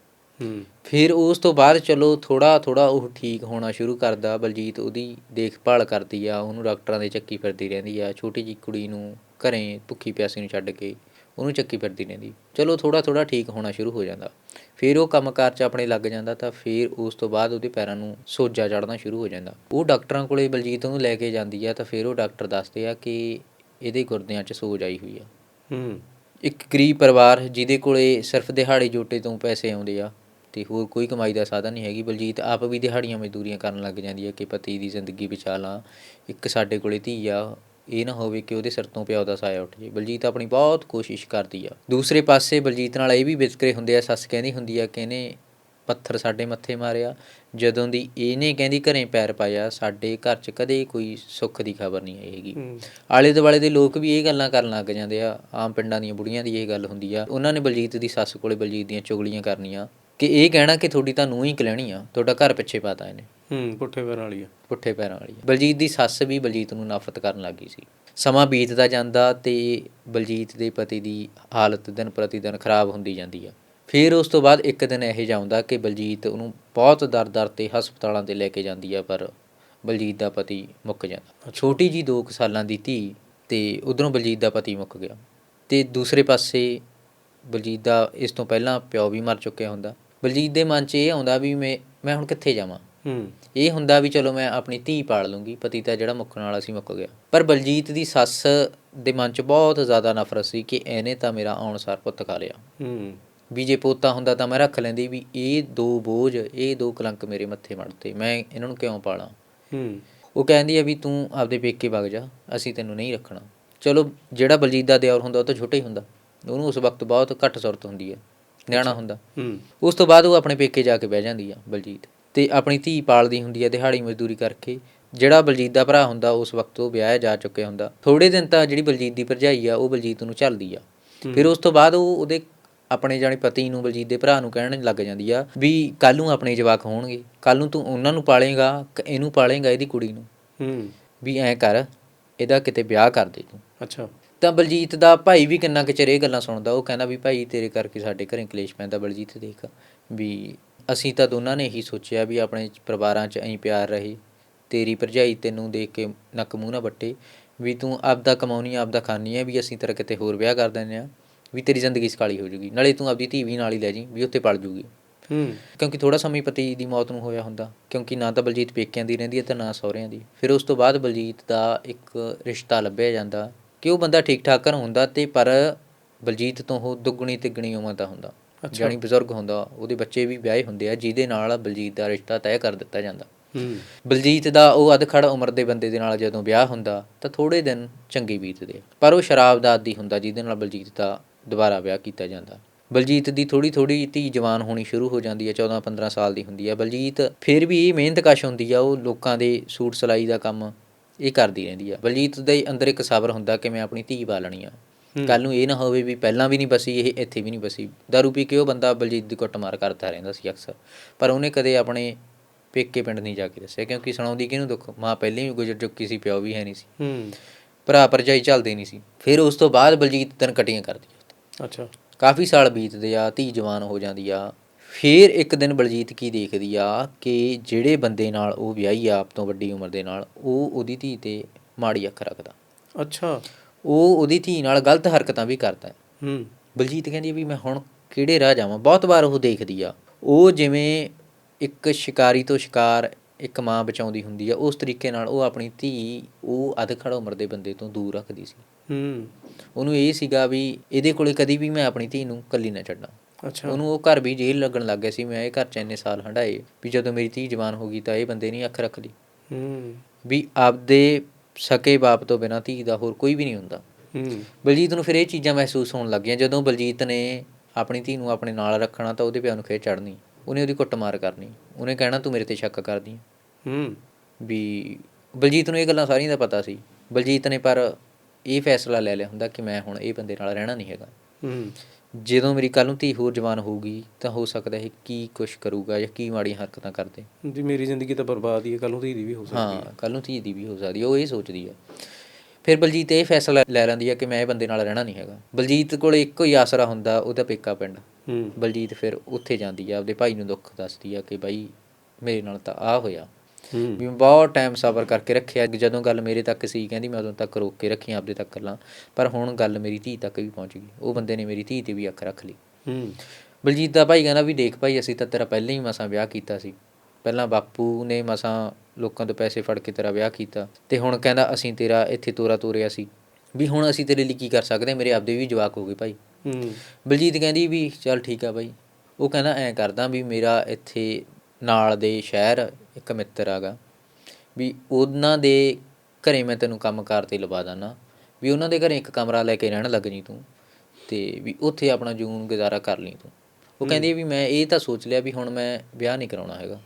ਹੂੰ। ਫਿਰ ਉਸ ਤੋਂ ਬਾਅਦ ਚਲੋ ਥੋੜਾ ਥੋੜਾ ਉਹ ਠੀਕ ਹੋਣਾ ਸ਼ੁਰੂ ਕਰਦਾ ਬਲਜੀਤ ਉਹਦੀ ਦੇਖਭਾਲ ਕਰਦੀ ਆ ਉਹਨੂੰ ਡਾਕਟਰਾਂ ਦੇ ਚੱਕੀ ਫਿਰਦੀ ਰਹਿੰਦੀ ਆ ਛੋਟੀ ਜੀ ਕੁੜੀ ਨੂੰ ਘਰੇ ਭੁੱਖੀ ਪਿਆਸੀ ਨੂੰ ਛੱਡ ਕੇ ਉਹਨੂੰ ਚੱਕੀ ਫਿਰਦੀ ਰਹਿੰਦੀ। ਚਲੋ ਥੋੜਾ ਥੋੜਾ ਠੀਕ ਹੋਣਾ ਸ਼ੁਰੂ ਹੋ ਜਾਂਦਾ। ਫਿਰ ਉਹ ਕੰਮਕਾਰ 'ਚ ਆਪਣੇ ਲੱਗ ਜਾਂਦਾ ਤਾਂ ਫਿਰ ਉਸ ਤੋਂ ਬਾਅਦ ਉਹਦੇ ਪੈਰਾਂ ਨੂੰ ਸੋਜਾ ਚੜਨਾ ਸ਼ੁਰੂ ਹੋ ਜਾਂਦਾ। ਉਹ ਡਾਕਟਰਾਂ ਕੋਲੇ ਬਲਜੀਤ ਉਹਨੂੰ ਲੈ ਕੇ ਜਾਂਦੀ ਆ ਤਾਂ ਫਿਰ ਉਹ ਡਾਕਟਰ ਦੱਸਦੇ ਆ ਕਿ ਇਹਦੇ ਗੁਰਦਿਆਂ 'ਚ ਸੋਜ ਆਈ ਹੋਈ ਆ। ਹੂੰ। ਇੱਕ ਗਰੀਬ ਪਰਿਵਾਰ ਜਿਹਦੇ ਕੋਲੇ ਸਿਰਫ ਦਿਹਾੜੀ ਜੋਟੇ ਤੋਂ ਪੈਸੇ ਆਉਂਦੇ ਆ ਤੇ ਹੋਰ ਕੋਈ ਕਮਾਈ ਦਾ ਸਾਧਨ ਨਹੀਂ ਹੈਗੀ। ਬਲਜੀਤ ਆਪ ਵੀ ਦਿਹਾੜੀਆਂ ਮਜ਼ਦੂਰੀਆਂ ਕਰਨ ਲੱਗ ਜਾਂਦੀ ਹੈ ਕਿ ਪਤੀ ਦੀ ਜ਼ਿੰਦਗੀ ਬਚਾ ਲਾਂ। ਇੱਕ ਸਾਡੇ ਕੋਲੇ ਧੀ ਆ ਇਹ ਨਾ ਹੋਵੇ ਕਿ ਉਹਦੇ ਸਿਰ ਤੋਂ ਪਿਓ ਦਾ ਸਾਇਆ ਉੱਠ ਜੇ। ਬਲਜੀਤ ਆਪਣੀ ਬਹੁਤ ਕੋਸ਼ਿਸ਼ ਕਰਦੀ ਆ। ਦੂਸਰੇ ਪਾਸੇ ਬਲਜੀਤ ਨਾਲ ਇਹ ਵੀ ਵਿਤਕਰੇ ਹੁੰਦੇ ਆ ਸੱਸ ਕਹਿੰਦੀ ਹੁੰਦੀ ਆ ਕਿ ਇਹਨੇ ਪੱਥਰ ਸਾਡੇ ਮੱਥੇ ਮਾਰਿਆ। ਜਦੋਂ ਦੀ ਇਹਨੇ ਕਹਿੰਦੀ ਘਰੇ ਪੈਰ ਪਾਇਆ ਸਾਡੇ ਘਰ 'ਚ ਕਦੇ ਕੋਈ ਸੁੱਖ ਦੀ ਖਬਰ ਨਹੀਂ ਆਈ ਹੈਗੀ ਆਲੇ ਦੁਆਲੇ ਦੇ ਲੋਕ ਵੀ ਇਹ ਗੱਲਾਂ ਕਰਨ ਲੱਗ ਜਾਂਦੇ ਆ। ਆਮ ਪਿੰਡਾਂ ਦੀਆਂ ਬੁੜੀਆਂ ਦੀ ਇਹ ਗੱਲ ਹੁੰਦੀ ਆ। ਉਹਨਾਂ ਨੇ ਬਲਜੀਤ ਦੀ ਸੱਸ ਕੋਲੇ ਬਲਜੀਤ ਦੀਆਂ ਚੁਗਲੀਆਂ ਕਰਨੀਆਂ ਕਿ ਇਹ ਕਹਿਣਾ ਕਿ ਤੁਹਾਡੀ ਤਾਂ ਨੂੰ ਹੀ ਕਲੈਣੀ ਆ। ਤੁਹਾਡਾ ਘਰ ਪਿੱਛੇ ਪਾਤਾ ਇਹਨੇ। ਹੂੰ ਪੁੱਠੇ ਪੈਰਾਂ ਵਾਲੀ ਆ। ਪੁੱਠੇ ਪੈਰਾਂ ਵਾਲੀ ਬਲਜੀਤ ਦੀ ਸੱਸ ਵੀ ਬਲਜੀਤ ਨੂੰ ਨਫ਼ਰਤ ਕਰਨ ਲੱਗੀ ਸੀ। ਸਮਾਂ ਬੀਤਦਾ ਜਾਂਦਾ ਤੇ ਬਲਜੀਤ ਦੇ ਪਤੀ ਦੀ ਹਾਲਤ ਦਿਨ ਪ੍ਰਤੀ ਦਿਨ ਖਰਾਬ ਹੁੰਦੀ ਜਾਂਦੀ ਆ। ਫਿਰ ਉਸ ਤੋਂ ਬਾਅਦ ਇੱਕ ਦਿਨ ਇਹ ਜਾਉਂਦਾ ਕਿ ਬਲਜੀਤ ਉਹਨੂੰ ਬਹੁਤ ਦਰ-ਦਰ ਤੇ ਹਸਪਤਾਲਾਂ ਤੇ ਲੈ ਕੇ ਜਾਂਦੀ ਆ ਪਰ ਬਲਜੀਤ ਦਾ ਪਤੀ ਮੁੱਕ ਜਾਂਦਾ। ਛੋਟੀ ਜੀ 2 ਸਾਲਾਂ ਦੀ ਧੀ ਤੇ ਉਧਰੋਂ ਬਲਜੀਤ ਦਾ ਪਤੀ ਮੁੱਕ ਗਿਆ। ਤੇ ਦੂਸਰੇ ਪਾਸੇ ਬਲਜੀਤ ਦਾ ਇਸ ਤੋਂ ਪਹਿਲਾਂ ਪਿਓ ਵੀ ਮਰ ਚੁੱਕਿਆ ਹੁੰਦਾ। ਬਲਜੀਤ ਦੇ ਮਨ 'ਚ ਇਹ ਆਉਂਦਾ ਵੀ ਮੈਂ ਮੈਂ ਹੁਣ ਕਿੱਥੇ ਜਾਵਾਂ? ਹੂੰ। ਇਹ ਹੁੰਦਾ ਵੀ ਚਲੋ ਮੈਂ ਆਪਣੀ ਧੀ ਪਾਲ ਲੂੰਗੀ ਪਤੀ ਤਾਂ ਜਿਹੜਾ ਮੁੱਕਣ ਵਾਲਾ ਸੀ ਮੁੱਕ ਗਿਆ। ਪਰ ਬਲਜੀਤ ਦੀ ਸੱਸ ਦੇ ਮਨ 'ਚ ਬਹੁਤ ਜ਼ਿਆਦਾ ਨਫ਼ਰਤ ਸੀ ਕਿ ਇਹਨੇ ਤਾਂ ਮੇਰਾ ਆਉਣਸਾਰ ਪੁੱਤ ਖਾ ਲਿਆ। ਹੂੰ। ਵੀ ਜੇ ਪੋਤਾ ਹੁੰਦਾ ਤਾਂ ਮੈਂ ਰੱਖ ਲੈਂਦੀ ਵੀ ਇਹ ਦੋ ਬੋਝ ਇਹ ਦੋ ਕਲੰਕ ਮੇਰੇ ਮੱਥੇ ਮੜਤੇ ਮੈਂ ਇਹਨਾਂ ਨੂੰ ਕਿਉਂ ਪਾਲਾਂ? ਹੂੰ। ਉਹ ਕਹਿੰਦੀ ਆ ਵੀ ਤੂੰ ਆਪਦੇ ਪੇਕੇ ਵਗ ਜਾ ਅਸੀਂ ਤੈਨੂੰ ਨਹੀਂ ਰੱਖਣਾ। ਚਲੋ ਜਿਹੜਾ ਬਲਜੀਤ ਦਾ ਦਿਓਰ ਹੁੰਦਾ ਉਹ ਤਾਂ ਛੋਟਾ ਹੀ ਹੁੰਦਾ। ਉਹਨੂੰ ਉਸ ਵਕਤ ਬਹੁਤ ਘੱਟ ਸੁਰਤ ਹੁੰਦੀ ਹੈ ਨਿਆਣਾ ਹੁੰਦਾ। ਹੂੰ। ਉਸ ਤੋਂ ਬਾਅਦ ਉਹ ਆਪਣੇ ਪੇਕੇ ਜਾ ਕੇ ਬਹਿ ਜਾਂਦੀ ਆ ਬਲਜੀਤ। ਤੇ ਆਪਣੀ ਧੀ ਪਾਲਦੀ ਹੁੰਦੀ ਆ ਦਿਹਾੜੀ ਮਜ਼ਦੂਰੀ ਕਰਕੇ। ਜਿਹੜਾ ਬਲਜੀਤ ਦਾ ਭਰਾ ਹੁੰਦਾ ਉਸ ਵਕਤ ਉਹ ਵਿਆਹਿਆ ਜਾ ਚੁੱਕਿਆ ਹੁੰਦਾ। ਥੋੜੇ ਦਿਨ ਤਾਂ ਜਿਹੜੀ ਬਲਜੀਤ ਦੀ ਭਰਜਾਈ ਆ ਉਹ ਬਲਜੀਤ ਨੂੰ ਝੱਲਦੀ ਆ। ਫਿਰ ਉਸ ਤੋਂ ਬਾਅਦ ਉਹ ਉਹਦੇ ਆਪਣੇ ਜਾਣੀ ਪਤੀ ਨੂੰ ਬਲਜੀਤ ਦੇ ਭਰਾ ਨੂੰ ਕਹਿਣ ਲੱਗ ਜਾਂਦੀ ਆ ਵੀ ਕੱਲ ਨੂੰ ਆਪਣੇ ਜਵਾਕ ਹੋਣਗੇ। ਕੱਲ ਨੂੰ ਤੂੰ ਉਹਨਾਂ ਨੂੰ ਪਾਲੇਗਾ ਇਹਨੂੰ ਪਾਲੇਗਾ ਇਹਦੀ ਕੁੜੀ ਨੂੰ। ਹੂੰ। ਵੀ ਐਂ ਕਰ ਇਹਦਾ ਕਿਤੇ ਵਿਆਹ ਕਰ ਦੇ ਤੂੰ। ਅੱਛਾ। ਤਾਂ ਬਲਜੀਤ ਦਾ ਭਾਈ ਵੀ ਕਿੰਨਾ ਕੁ ਚਿਰ ਇਹ ਗੱਲਾਂ ਸੁਣਦਾ। ਉਹ ਕਹਿੰਦਾ ਵੀ ਭਾਈ ਤੇਰੇ ਕਰਕੇ ਸਾਡੇ ਘਰੇ ਕਲੇਸ਼ ਪੈਂਦਾ ਬਲਜੀਤ ਦੇਖ। ਵੀ ਅਸੀਂ ਤਾਂ ਦੋਨਾਂ ਨੇ ਇਹੀ ਸੋਚਿਆ ਵੀ ਆਪਣੇ ਪਰਿਵਾਰਾਂ 'ਚ ਐਂ ਪਿਆਰ ਰਹੇ। ਤੇਰੀ ਭਰਜਾਈ ਤੈਨੂੰ ਦੇਖ ਕੇ ਨੱਕ ਮੂੰਹ ਨਾ ਵੱਟੇ ਵੀ ਤੂੰ ਆਪਦਾ ਕਮਾਉਣੀ ਆਪਦਾ ਖਾਣੀ ਹੈ ਵੀ ਅਸੀਂ ਤੇਰਾ ਕਿਤੇ ਹੋਰ ਵਿਆਹ ਕਰ ਦਿੰਦੇ ਆ ਵੀ ਤੇਰੀ ਜ਼ਿੰਦਗੀ ਸਕਾਲੀ ਹੋ ਜੂਗੀ। ਨਾਲੇ ਤੂੰ ਆਪਦੀ ਧੀ ਵੀ ਨਾਲ ਹੀ ਲੈ ਜੀ ਵੀ ਉੱਥੇ ਪਲ ਜੂਗੀ। ਹੂੰ। ਕਿਉਂਕਿ ਥੋੜਾ ਸਮੇਂ ਪਤੀ ਦੀ ਮੌਤ ਨੂੰ ਹੋਇਆ ਹੁੰਦਾ ਕਿਉਂਕਿ ਨਾ ਤਾਂ ਬਲਜੀਤ ਪੇਕਿਆਂ ਦੀ ਰਹਿੰਦੀ ਹੈ ਤੇ ਨਾ ਸਹੁਰਿਆਂ ਦੀ। ਫਿਰ ਉਸ ਤੋਂ ਬਾਅਦ ਬਲਜੀਤ ਦਾ ਇੱਕ ਰਿਸ਼ਤਾ ਲੱਭਿਆ ਜਾਂਦਾ ਕਿ ਉਹ ਬੰਦਾ ਠੀਕ ਠਾਕ ਘਰ ਹੁੰਦਾ ਤੇ ਪਰ ਬਲਜੀਤ ਤੋਂ ਉਹ ਦੁੱਗਣੀ ਤਿੱਗਣੀ ਉਮਰ ਦਾ ਹੁੰਦਾ। ਜਾਣੀ ਬਜ਼ੁਰਗ ਹੁੰਦਾ ਉਹਦੇ ਬੱਚੇ ਵੀ ਵਿਆਹੇ ਹੁੰਦੇ ਆ ਜਿਹਦੇ ਨਾਲ ਬਲਜੀਤ ਦਾ ਰਿਸ਼ਤਾ ਤੈਅ ਕਰ ਦਿੱਤਾ ਜਾਂਦਾ। ਹੂੰ। ਬਲਜੀਤ ਦਾ ਉਹ ਅਧਖੜ ਉਮਰ ਦੇ ਬੰਦੇ ਦੇ ਨਾਲ ਜਦੋਂ ਵਿਆਹ ਹੁੰਦਾ ਤਾਂ ਥੋੜੇ ਦਿਨ ਚੰਗੇ ਬੀਤਦੇ ਆ। ਪਰ ਉਹ ਸ਼ਰਾਬ ਦਾ ਆਦੀ ਹੁੰਦਾ ਜਿਹਦੇ ਨਾਲ ਬਲਜੀਤ ਦਾ ਦੁਬਾਰਾ ਵਿਆਹ ਕੀਤਾ ਜਾਂਦਾ। ਬਲਜੀਤ ਦੀ ਥੋੜੀ ਥੋੜੀ ਧੀ ਜਵਾਨ ਹੋਣੀ ਸ਼ੁਰੂ ਹੋ ਜਾਂਦੀ ਹੈ 14 15 ਸਾਲ ਦੀ ਹੁੰਦੀ ਹੈ। ਬਲਜੀਤ ਫਿਰ ਵੀ ਇਹ ਮਿਹਨਤ ਕਸ਼ ਹੁੰਦੀ ਆ ਉਹ ਲੋਕਾਂ ਦੇ ਸੂਟ ਸਿਲਾਈ ਦਾ ਕੰਮ ਇਹ ਕਰਦੀ ਰਹਿੰਦੀ ਆ। ਬਲਜੀਤ ਦੇ ਅੰਦਰ ਇੱਕ ਸਬਰ ਹੁੰਦਾ ਕਿ ਮੈਂ ਆਪਣੀ ਧੀ ਪਾਲਣੀ ਆ। ਕੱਲ ਨੂੰ ਇਹ ਨਾ ਹੋਵੇ ਵੀ ਪਹਿਲਾਂ ਵੀ ਨਹੀਂ ਬਸੀ ਇਹ ਇੱਥੇ ਵੀ ਨਹੀਂ ਬਸੀ। ਦਾਰੂ ਪੀ ਕੇ ਉਹ ਬੰਦਾ ਬਲਜੀਤ ਦੀ ਕੁੱਟਮਾਰ ਕਰਦਾ ਰਹਿੰਦਾ ਸੀ ਅਕਸਰ। ਪਰ ਉਹਨੇ ਕਦੇ ਆਪਣੇ ਪੇਕੇ ਪਿੰਡ ਨਹੀਂ ਜਾ ਕੇ ਦੱਸਿਆ ਕਿਉਂਕਿ ਸੁਣਾਉਂਦੀ ਕਿਹਨੂੰ ਦੁੱਖ? ਮਾਂ ਪਹਿਲਾਂ ਹੀ ਗੁਜ਼ਰ ਚੁੱਕੀ ਸੀ ਪਿਓ ਵੀ ਹੈ ਨਹੀਂ ਸੀ। ਹੂੰ। ਭਰਾ ਭਰਜਾਈ ਚੱਲਦੇ ਨਹੀਂ ਸੀ। ਫਿਰ ਉਸ ਤੋਂ ਬਾਅਦ ਬਲਜੀਤ ਦਿਨ ਕਟੀਆਂ ਕਰਦੀ ਅੱਛਾ। ਕਾਫੀ ਸਾਲ ਬੀਤਦੇ ਆ ਧੀ ਜਵਾਨ ਹੋ ਜਾਂਦੀ ਆ। ਫਿਰ ਇੱਕ ਦਿਨ ਬਲਜੀਤ ਕੀ ਦੇਖਦੀ ਆ ਕਿ ਜਿਹੜੇ ਬੰਦੇ ਨਾਲ ਉਹ ਵਿਆਹੀ ਆ ਆਪ ਤੋਂ ਵੱਡੀ ਉਮਰ ਦੇ ਨਾਲ ਉਹ ਉਹਦੀ ਧੀ ਤੇ ਮਾੜੀ ਅੱਖ ਰੱਖਦਾ। ਅੱਛਾ। ਉਹ ਉਹਦੀ ਧੀ ਨਾਲ ਗਲਤ ਹਰਕਤਾਂ ਵੀ ਕਰਦਾ ਹੈ। ਹੂੰ। ਬਲਜੀਤ ਕਹਿੰਦੀ ਵੀ ਮੈਂ ਹੁਣ ਕਿਹੜੇ ਰਾਹ ਜਾਵਾਂ? ਬਹੁਤ ਵਾਰ ਉਹ ਦੇਖਦੀ ਆ। ਉਹ ਜਿਵੇਂ ਇੱਕ ਸ਼ਿਕਾਰੀ ਤੋਂ ਸ਼ਿਕਾਰ ਇੱਕ ਮਾਂ ਬਚਾਉਂਦੀ ਹੁੰਦੀ ਆ ਉਸ ਤਰੀਕੇ ਨਾਲ ਉਹ ਆਪਣੀ ਧੀ ਉਹ ਅਧਖੜ ਉਮਰ ਦੇ ਬੰਦੇ ਤੋਂ ਦੂਰ ਰੱਖਦੀ ਸੀ। ਹੂੰ। ਉਹਨੂੰ ਇਹ ਸੀਗਾ ਵੀ ਇਹਦੇ ਕੋਲੇ ਕਦੀ ਵੀ ਮੈਂ ਆਪਣੀ ਧੀ ਨੂੰ ਇਕੱਲੀ ਨਾ ਛੱਡਾਂ। ਅੱਛਾ। ਉਹਨੂੰ ਉਹ ਘਰ ਵੀ ਜੇਲ੍ਹ ਲੱਗਣ ਲੱਗ ਗਿਆ ਸੀ ਮੈਂ ਇਹ ਘਰ ਚ ਇੰਨੇ ਸਾਲ ਹੰਡਾਏ ਵੀ ਜਦੋਂ ਮੇਰੀ ਧੀ ਜਵਾਨ ਹੋ ਗਈ ਤਾਂ ਇਹ ਬੰਦੇ ਨਹੀਂ ਅੱਖ ਰੱਖਦੀ। ਹੂੰ। ਵੀ ਆਪਦੇ ਸਕੇ ਬਾਪ ਤੋਂ ਬਿਨਾਂ ਧੀ ਦਾ ਹੋਰ ਕੋਈ ਵੀ ਨਹੀਂ ਹੁੰਦਾ। ਹੂੰ। ਬਲਜੀਤ ਨੂੰ ਫਿਰ ਇਹ ਚੀਜ਼ਾਂ ਮਹਿਸੂਸ ਹੋਣ ਲੱਗੀਆਂ ਜਦੋਂ ਬਲਜੀਤ ਨੇ ਆਪਣੀ ਧੀ ਨੂੰ ਆਪਣੇ ਨਾਲ ਰੱਖਣਾ ਤਾਂ ਉਹਦੇ ਪਿਓ ਨੂੰ ਖੇਚ ਚੜਨੀ ਉਹਨੇ ਉਹਦੀ ਕੁੱਟਮਾਰ ਕਰਨੀ। ਉਹਨੇ ਕਹਿਣਾ ਤੂੰ ਮੇਰੇ ਤੇ ਸ਼ੱਕ ਕਰਦੀ ਹੈ ਹੂੰ। ਵੀ ਬਲਜੀਤ ਨੂੰ ਇਹ ਗੱਲਾਂ ਸਾਰੀਆਂ ਦਾ ਪਤਾ ਸੀ। ਬਲਜੀਤ ਨੇ ਪਰ ਇਹ ਫੈਸਲਾ ਲੈ ਲਿਆ ਹੁੰਦਾ ਕਿ ਮੈਂ ਹੁਣ ਇਹ ਬੰਦੇ ਨਾਲ ਰਹਿਣਾ ਨਹੀਂ ਹੈਗਾ। ਹੂੰ। ਜਦੋਂ ਮੇਰੀ ਕੱਲ ਨੂੰ ਧੀ ਹੋਰ ਜਵਾਨ ਹੋਊਗੀ ਤਾਂ ਹੋ ਸਕਦਾ ਹੈ ਕੀ ਕੁਛ ਕਰੂਗਾ ਜਾਂ ਕੀ ਮਾੜੀਆਂ ਹਰਕਤਾਂ ਕਰਦੇ। ਜੀ ਮੇਰੀ ਜ਼ਿੰਦਗੀ ਤਾਂ ਬਰਬਾਦ ਹੀ ਹੈ ਕੱਲ ਨੂੰ ਧੀ ਦੀ ਵੀ ਹੋ ਸਕਦੀ ਹਾਂ। ਹੈ ਕੱਲ ਨੂੰ ਧੀ ਦੀ ਵੀ ਹੋ ਸਕਦੀ ਹੈ ਉਹ ਇਹ ਸੋਚਦੀ ਆ ਫਿਰ ਬਲਜੀਤ ਇਹ ਫੈਸਲਾ ਲੈ ਲੈਂਦੀ ਆ ਕਿ ਮੈਂ ਇਹ ਬੰਦੇ ਨਾਲ ਰਹਿਣਾ ਨਹੀਂ ਹੈਗਾ। ਬਲਜੀਤ ਕੋਲ ਇੱਕੋ ਹੀ ਆਸਰਾ ਹੁੰਦਾ ਉਹਦਾ ਪੇਕਾ ਪਿੰਡ। ਹੂੰ। ਬਲਜੀਤ ਫਿਰ ਉੱਥੇ ਜਾਂਦੀ ਆ ਆਪਦੇ ਭਾਈ ਨੂੰ ਦੁੱਖ ਦੱਸਦੀ ਆ ਕਿ ਬਾਈ ਮੇਰੇ ਨਾਲ ਤਾਂ ਆ ਹੋਇਆ। ਵੀ ਮੈਂ ਬਹੁਤ ਟਾਈਮ ਸਬਰ ਕਰਕੇ ਰੱਖਿਆ ਜਦੋਂ ਗੱਲ ਮੇਰੇ ਤੱਕ ਸੀ ਕਹਿੰਦੀ ਮੈਂ ਉਦੋਂ ਤੱਕ ਰੋਕ ਕੇ ਰੱਖੀਆਂ ਆਪਦੇ ਤੱਕ ਗੱਲਾਂ ਪਰ ਹੁਣ ਗੱਲ ਮੇਰੀ ਧੀ ਤੱਕ ਵੀ ਪਹੁੰਚ ਗਈ। ਉਹ ਬੰਦੇ ਨੇ ਮੇਰੀ ਧੀ ਤੇ ਵੀ ਅੱਖ ਰੱਖ ਲਈ। ਹੂੰ। ਬਲਜੀਤ ਦਾ ਭਾਈ ਕਹਿੰਦਾ ਵੀ ਦੇਖ ਭਾਈ ਅਸੀਂ ਤਾਂ ਤੇਰਾ ਪਹਿਲਾਂ ਹੀ ਮਸਾਂ ਵਿਆਹ ਕੀਤਾ ਸੀ। ਪਹਿਲਾਂ ਬਾਪੂ ਨੇ ਮਸਾਂ ਲੋਕਾਂ ਤੋਂ ਪੈਸੇ ਫੜ ਕੇ ਤੇਰਾ ਵਿਆਹ ਕੀਤਾ। ਤੇ ਹੁਣ ਕਹਿੰਦਾ ਅਸੀਂ ਤੇਰਾ ਇੱਥੇ ਤੋਰਾ ਤੋਰਿਆ ਸੀ। ਵੀ ਹੁਣ ਅਸੀਂ ਤੇਰੇ ਲਈ ਕੀ ਕਰ ਸਕਦੇ? ਮੇਰੇ ਆਪਦੇ ਵੀ ਜਵਾਕ ਹੋ ਗਏ ਭਾਈ। ਹੂੰ। ਬਲਜੀਤ ਕਹਿੰਦੀ ਵੀ ਚੱਲ ਠੀਕ ਆ ਬਾਈ ਉਹ ਕਹਿੰਦਾ ਐਂ ਕਰਦਾ ਵੀ ਮੇਰਾ ਇੱਥੇ ਨਾਲ ਦੇ ਸ਼ਹਿਰ ਇੱਕ ਮਿੱਤਰ ਆਗਾ ਵੀ ਉਹਨਾਂ ਦੇ ਘਰੇ ਮੈਂ ਤੈਨੂੰ ਕੰਮਕਾਰ ਤੇ ਲਵਾ ਦਾਨਾ ਵੀ ਉਹਨਾਂ ਦੇ ਘਰੇ ਇੱਕ ਕਮਰਾ ਲੈ ਕੇ ਰਹਿਣ ਲੱਗ ਜੀ ਤੂੰ ਤੇ ਵੀ ਉੱਥੇ ਆਪਣਾ ਜੂਨ ਗੁਜ਼ਾਰਾ ਕਰ ਲਈ ਤੂੰ। ਉਹ ਕਹਿੰਦੀ ਵੀ ਮੈਂ ਇਹ ਤਾਂ ਸੋਚ ਲਿਆ ਵੀ ਹੁਣ ਮੈਂ ਵਿਆਹ ਨਹੀਂ ਕਰਾਉਣਾ ਹੈਗਾ।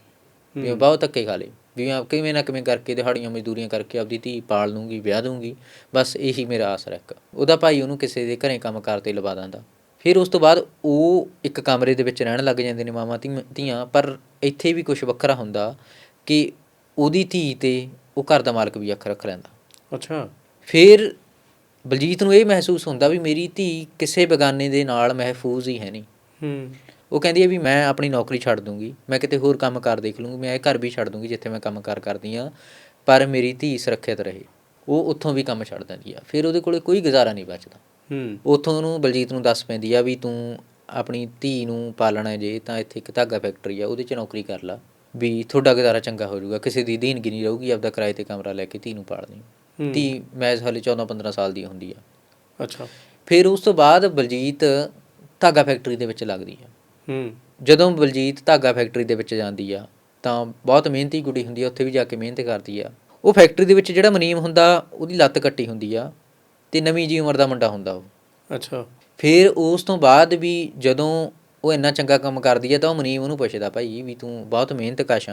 ਵੀ ਮੈਂ ਬਹੁਤ ਧੱਕੇ ਖਾ ਲਏ। ਵੀ ਮੈਂ ਕਿਵੇਂ ਨਾ ਕਿਵੇਂ ਕਰਕੇ ਦਿਹਾੜੀਆਂ ਮਜ਼ਦੂਰੀਆਂ ਕਰਕੇ ਆਪਦੀ ਧੀ ਪਾਲ ਲੂੰਗੀ ਵਿਆਹ ਦੂੰਗੀ। ਬਸ ਇਹੀ ਮੇਰਾ ਆਸਰਾ ਇੱਕ। ਉਹਦਾ ਭਾਈ ਉਹਨੂੰ ਕਿਸੇ ਦੇ ਘਰੇ ਕੰਮ ਕਾਰ ਤੇ ਲਵਾ ਦਿੰਦਾ। ਫਿਰ ਉਸ ਤੋਂ ਬਾਅਦ ਉਹ ਇੱਕ ਕਮਰੇ ਦੇ ਵਿੱਚ ਰਹਿਣ ਲੱਗ ਜਾਂਦੇ ਨੇ ਮਾਮਾ ਧੀ- ਧੀਆਂ ਪਰ ਇੱਥੇ ਵੀ ਕੁਝ ਵੱਖਰਾ ਹੁੰਦਾ ਕਿ ਉਹਦੀ ਧੀ ਤੇ ਉਹ ਘਰ ਦਾ ਮਾਲਕ ਵੀ ਅੱਖ ਰੱਖ ਲੈਂਦਾ। ਅੱਛਾ। ਫਿਰ ਬਲਜੀਤ ਨੂੰ ਇਹ ਮਹਿਸੂਸ ਹੁੰਦਾ ਵੀ ਮੇਰੀ ਧੀ ਕਿਸੇ ਬਗਾਨੇ ਦੇ ਨਾਲ ਮਹਿਫੂਜ਼ ਹੀ ਹੈ ਨਹੀਂ। ਹੂੰ। ਉਹ ਕਹਿੰਦੀ ਹੈ ਵੀ ਮੈਂ ਆਪਣੀ ਨੌਕਰੀ ਛੱਡ ਦੂੰਗੀ ਮੈਂ ਕਿਤੇ ਹੋਰ ਕੰਮ ਕਾਰ ਦੇਖ ਲੂੰਗੀ ਮੈਂ ਇਹ ਘਰ ਵੀ ਛੱਡ ਦੂੰਗੀ ਜਿੱਥੇ ਮੈਂ ਕੰਮ ਕਾਰ ਕਰਦੀ ਆ ਪਰ ਮੇਰੀ ਧੀ ਸੁਰੱਖਿਅਤ ਰਹੇ। ਉਹ ਉੱਥੋਂ ਵੀ ਕੰਮ ਛੱਡ ਦਿੰਦੀ ਆ ਫਿਰ ਉਹਦੇ ਕੋਲੇ ਕੋਈ ਗੁਜ਼ਾਰਾ ਨਹੀਂ ਬਚਦਾ। ਹੂੰ। ਉੱਥੋਂ ਉਹਨੂੰ ਬਲਜੀਤ ਨੂੰ ਦੱਸ ਪੈਂਦੀ ਆ ਵੀ ਤੂੰ ਆਪਣੀ ਧੀ ਨੂੰ ਪਾਲਣਾ ਹੈ ਜੇ ਤਾਂ ਇੱਥੇ ਇੱਕ ਧਾਗਾ ਫੈਕਟਰੀ ਆ ਉਹਦੇ 'ਚ ਨੌਕਰੀ ਕਰ ਲਾ। ਵੀ ਤੁਹਾਡਾ ਗੁਜ਼ਾਰਾ ਚੰਗਾ ਹੋ ਜਾਊਗਾ ਕਿਸੇ ਦੀ ਦੀਨਗੀ ਨਹੀਂ ਰਹੂਗੀ ਆਪਦਾ ਕਿਰਾਏ ਤੇ ਕਮਰਾ ਲੈ ਕੇ ਧੀ ਨੂੰ ਪਾਲਣੀ। ਧੀ ਮੈਜ਼ ਹਾਲੇ 14 15 ਸਾਲ ਦੀ ਹੁੰਦੀ ਆ। ਅੱਛਾ। ਫਿਰ ਉਸ ਤੋਂ ਬਾਅਦ ਬਲਜੀਤ ਧਾਗਾ ਫੈਕਟਰੀ ਦੇ ਵਿੱਚ ਲੱਗਦੀ ਆ। ਹੂੰ। ਜਦੋਂ ਬਲਜੀਤ ਧਾਗਾ ਫੈਕਟਰੀ ਦੇ ਵਿੱਚ ਜਾਂਦੀ ਆ ਤਾਂ ਬਹੁਤ ਮਿਹਨਤੀ ਕੁੜੀ ਹੁੰਦੀ ਆ ਉੱਥੇ ਵੀ ਜਾ ਕੇ ਮਿਹਨਤ ਕਰਦੀ ਆ। ਉਹ ਫੈਕਟਰੀ ਦੇ ਵਿੱਚ ਜਿਹੜਾ ਮਨੀਮ ਹੁੰਦਾ ਉਹਦੀ ਲੱਤ ਕੱਟੀ ਹੁੰਦੀ ਆ। ਤੇ ਨਵੀਂ ਜੀ ਉਮਰ ਦਾ ਮੁੰਡਾ ਹੁੰਦਾ ਉਹ। ਅੱਛਾ। ਫਿਰ ਉਸ ਤੋਂ ਬਾਅਦ ਵੀ ਜਦੋਂ ਉਹ ਇੰਨਾ ਚੰਗਾ ਕੰਮ ਕਰਦੀ ਆ ਤਾਂ ਉਹ ਮਨੀਮ ਉਹਨੂੰ ਪੁੱਛਦਾ ਭਾਈ ਵੀ ਤੂੰ ਬਹੁਤ ਮਿਹਨਤ ਕਸ਼